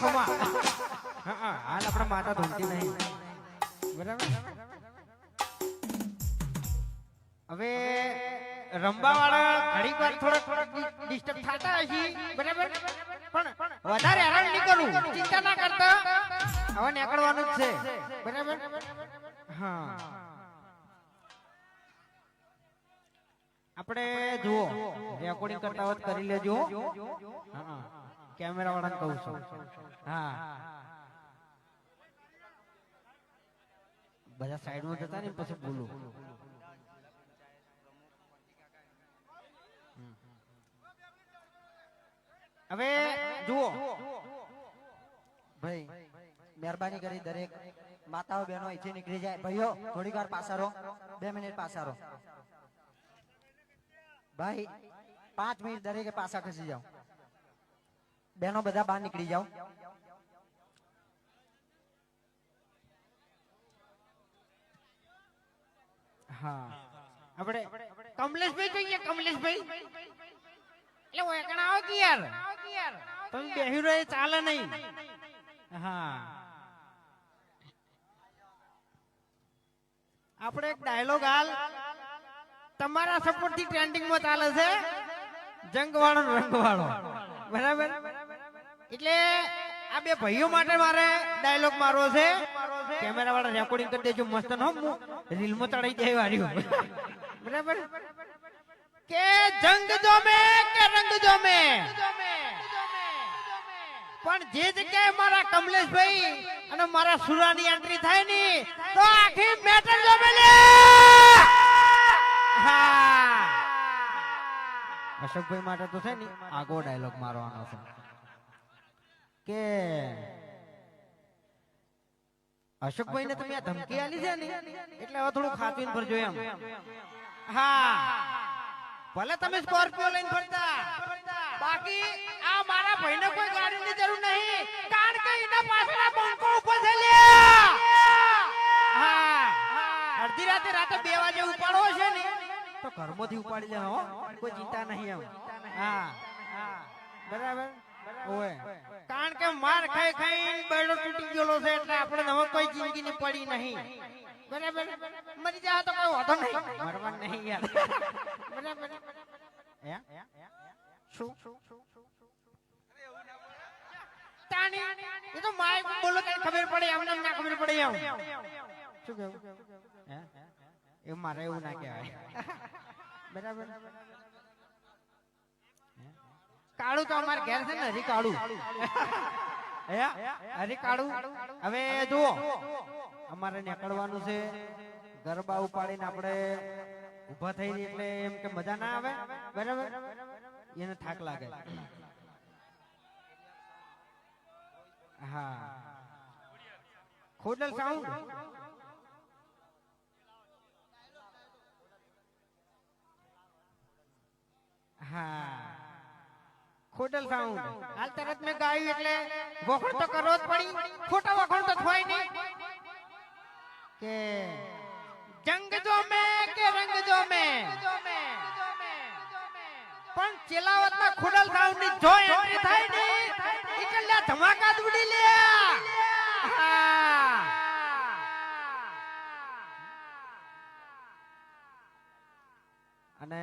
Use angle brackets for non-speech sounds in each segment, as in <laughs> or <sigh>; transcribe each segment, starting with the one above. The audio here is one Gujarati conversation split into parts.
વાર ખમા. હા હાલ આપણા માતા ધોતી નહીં. બરાબર? હવે રંબા વાળા ઘણી વાર થોડા થોડા ડિસ્ટર્બ થતા હશે, બરાબર? પણ વધારે હેરાન નહીં કરું. ચિંતા ના કરતા. હવે નીકળવાનું છે. બરાબર? હા. આપણે જુઓ. રેકોર્ડિંગ કરતા વખત કરી લેજો. હા. કેમેરા વાળાને કહું છું. હા. બધા સાઈડમાં જતા ને પછી બોલું. હવે જુઓ. ભાઈ, મહેરબાની કરી દરેક માતાઓ બહેનો અહીંથી નીકળી જાય. ભાઈઓ, થોડીક વાર પાસારો બે મિનિટ પાસારો ભાઈ, પાંચ મિનિટ દરેકે પાછા ખસી જાઓ. બહેનો બધા બહાર નીકળી જાઓ. હા. આપણે કમલેશભાઈ જોઈએ, કમલેશભાઈ. એટલે ઓયકણા આવો કે યાર તમે બેહી રહે ચાલે નહીં. હા. આપણે એક ડાયલોગ હાલ. તમારા સપોર્ટથી ટ્રેન્ડિંગમાં ચાલે છે. જંગ વાળો વાળો બરાબર? એટલે આ બે ભાઈઓ માટે મારે ડાયલોગ મારવો છે. કેમેરા વાળા રેકોર્ડિંગ કરી દેજો, મસ્ત નો હું રીલમાં ચડાઈ જાય વાળ્યું બરાબર? કે જંગ જોમે, કે રંગ જોમે? પણ જે જગ્યાએ મારા કમલેશભાઈ અને મારા સુરાની એન્ટ્રી થાય ને, તો આખી મેટર જોમે લે! અશોકભાઈ માટે તો છે ને, આગો ડાયલોગ મારવાનો છે. કે અશોકભાઈ ને તમે આ ધમકી આલી છે ને? એટલે હવે થોડું ખાતું ભરજો એમ. હા. ભલે તમે સ્કોર્પિયો લઈને ફરતા. બાકી આ મારા ભાઈને કોઈ ગાડીની જરૂર નહીં. કારણ કે એના પાછળ બંકો ઊભો છે હા. અડધી રાતે રાતે બે વાગે ઉપાડવો છે ને તો ઘરમાંથી ઉપાડી લે હો. કોઈ ચિંતા નહીં એમ. હા. બરાબર? કારણ કે માર ખાઈ ખાઈ બૈડો તૂટી ગયેલો છે એટલે આપણે હવે કોઈ જિંદગી ની પડી નહીં. બરાબર? મરી જાય તો કોઈ વાંધો નહીં. મરવા નહીં યાર. બરાબર? શું? એ તો માઇક બોલો કે ખબર પડે એમને ના ખબર પડે એમ. શું કેવું એ મારે એવું ના કહેવાય. બરાબર? કાળું તો અમારે ઘેર છે ને, હરી કાળું. હરી કાળું? હવે જુઓ. અમારે નીકળવાનું છે. ગરબા ઉપાડીને આપણે ઊભા થઈ એટલે એમ કે મજા ના આવે. બરાબર? એને થાક લાગે. હા. ખોડલ સાઉન્ડ હા. ખોડલ સાઉન્ડ હાલ તરત મેં ગાયું એટલે વખણ તો કરવો જ પડી. ખોટા વખણ તો થાય નહીં. કે જંગ જો મે કે રંગ જો મે. પણ ચેલાવત ના ખોડલ સાઉન્ડની જો એન્ટ્રી થાય ને? એકલા ધમાકા દુડી લે અને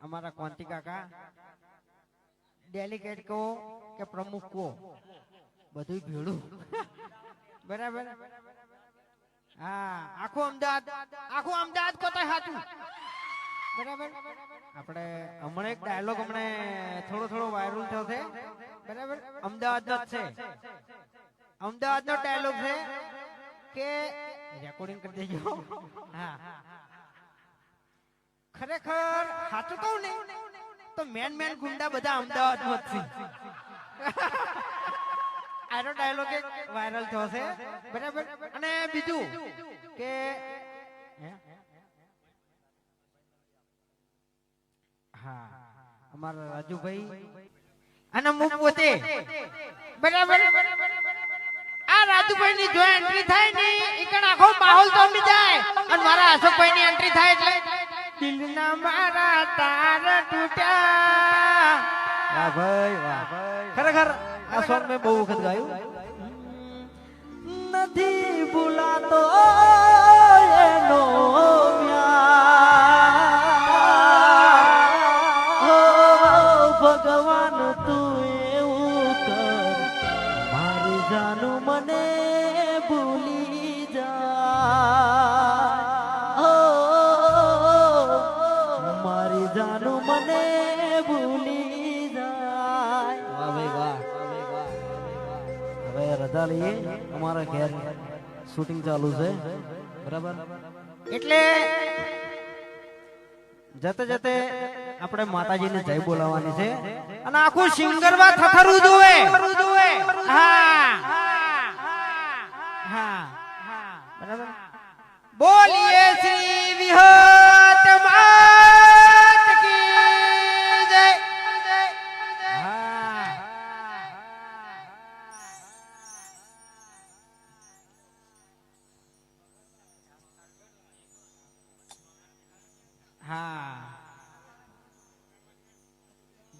અમારા કોંતી કાકા ડેલિકેટ કહો કે પ્રમુખ કહો? બધું ભેળું. <laughs> બરાબર? હા, આખું અમદાવાદ આખું અમદાવાદ કોતા હાચું બરાબર? આપણે હમણાં એક ડાયલોગ હમણે થોડો થોડો વાયરલ થયો છે. બરાબર? અમદાવાદ નો છે. અમદાવાદ નો ડાયલોગ છે કે રેકોર્ડિંગ કરી દેજો. હા. ખરેખર સાચું કહું ને તો મેન મેન ગુંડા બધા અમદાવાદમાં જ આનો ડાયલોગ વાયરલ થયો છે. બરાબર? અને બીજું કે હા? અમારા રાજુભાઈ અને હું પોતે. બરાબર? આ રાજુભાઈ ની જો એન્ટ્રી થાય ને એક આખો માહોલ તો જાય. અને મારા અશોકભાઈ ની એન્ટ્રી થાય એટલે દિલના મારા તાર તૂટ્યા. વાહ ભાઈ વાહ. ખરેખર આ સોંગ મેં બહુ વખત ગાયું. નથી ભૂલાતો રજા લઈએ અમારા ઘેર શૂટિંગ ચાલુ છે. બરાબર? એટલે જતે જતે આપણે માતાજીને જય બોલાવવાની છે. અને આખું સિંગરવા થથરું જોવે હા. હા. બરાબર? બોલીએ શ્રી વિહત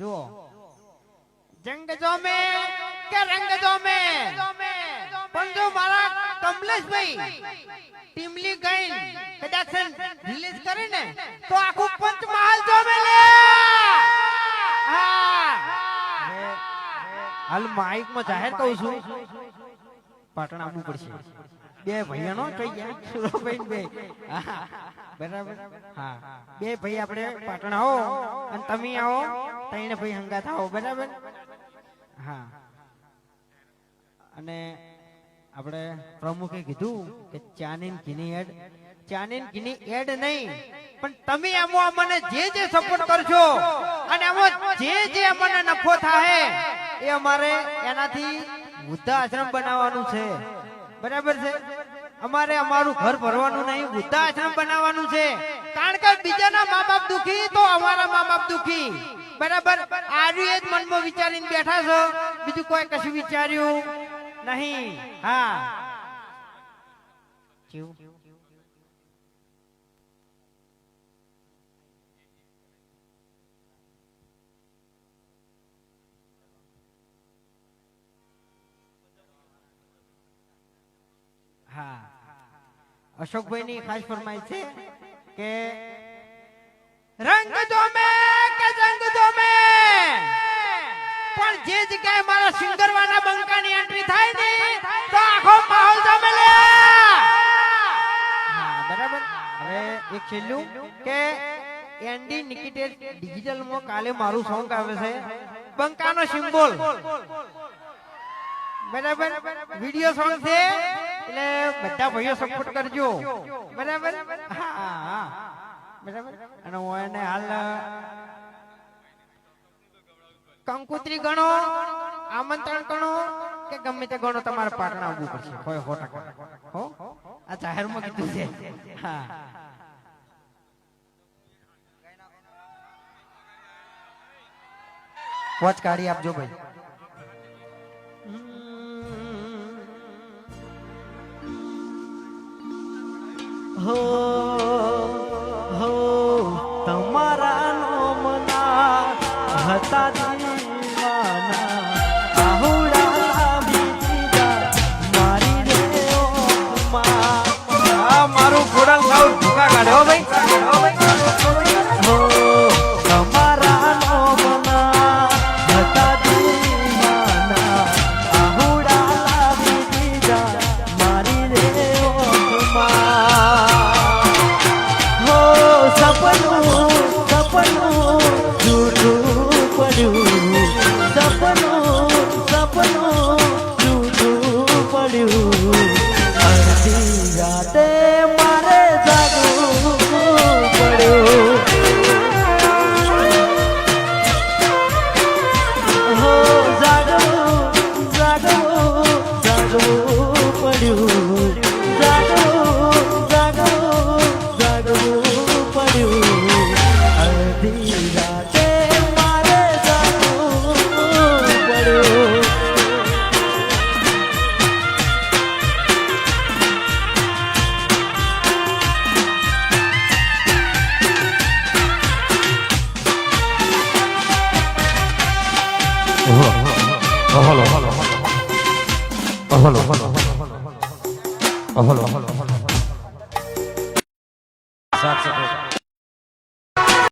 જુઓ. જંગ જોમે કે રંગ જોમે? પણ જો મારા કમલેશભાઈ ટીમલી ગઈ કદાચ રિલીઝ કરે ને તો આખું પંચમહાલ જોમે લે! હા. હાલ માઇકમાં જાહેર કહું છું પાટણ આવવું પડશે. બે ભાઈઓનો કઈ ગયા સુરોભાઈ બે હા, બરાબર. હા. બે ભાઈ આપણે પાટણ આવો અને તમે આવો. ત્રણે ભાઈ હંગા આવો. બરાબર? હા. અને આપણે પ્રમુખે કીધું કે ચાની ને ઘીની એડ. ચાનીન ઘીની એડ નહીં. પણ તમે આમાં મને જે જે સપોર્ટ કરશો અને આમાં જે જે અમને નફો થાય એ અમારે એનાથી વૃદ્ધા આશ્રમ બનાવવાનું છે. બરાબર છે? અમારે અમારું ઘર ભરવાનું નહીં વૃદ્ધા આશ્રમ બનાવવાનું છે. કારણ કે બીજાના મા બાપ દુખી, તો અમારા મા બાપ દુખી. બરાબર? એ જ મનમાં વિચારીને બેઠા છો. બીજું કોઈ કશું વિચાર્યું નહીં. હા. હા. અશોકભાઈ ની ખાસ ફરમાઈશ છે કે રંગ જોમે કે જંગ જોમે? પણ જે જગ્યાએ મારા સિંગરવાના બંકાની એન્ટ્રી થાય ને, તો આખો માહોલ જમે લે. હા, બરાબર. હવે એક છેલ્લું કે એન્ડી નિકિટેડ ડિજિટલમાં કાલે મારું સોંગ આવે છે, બંકાનો સિમ્બોલ. બરાબર? વિડિયો સોંગ છે એટલે બધા ભાઈઓ સપોર્ટ કરજો. બરાબર? બરાબર? અને હું એને હાલ કંકુત્રી ગણો, આમંત્રણ ગણો, કે ગમે તે ગણો તમારે પાટણ આવવું પડશે હોય હો ટકા હો? આ જાહેરમાં કીધું છે. હા. વોચ કાઢી આપજો ભાઈ. હો હલો હલો હલો હલો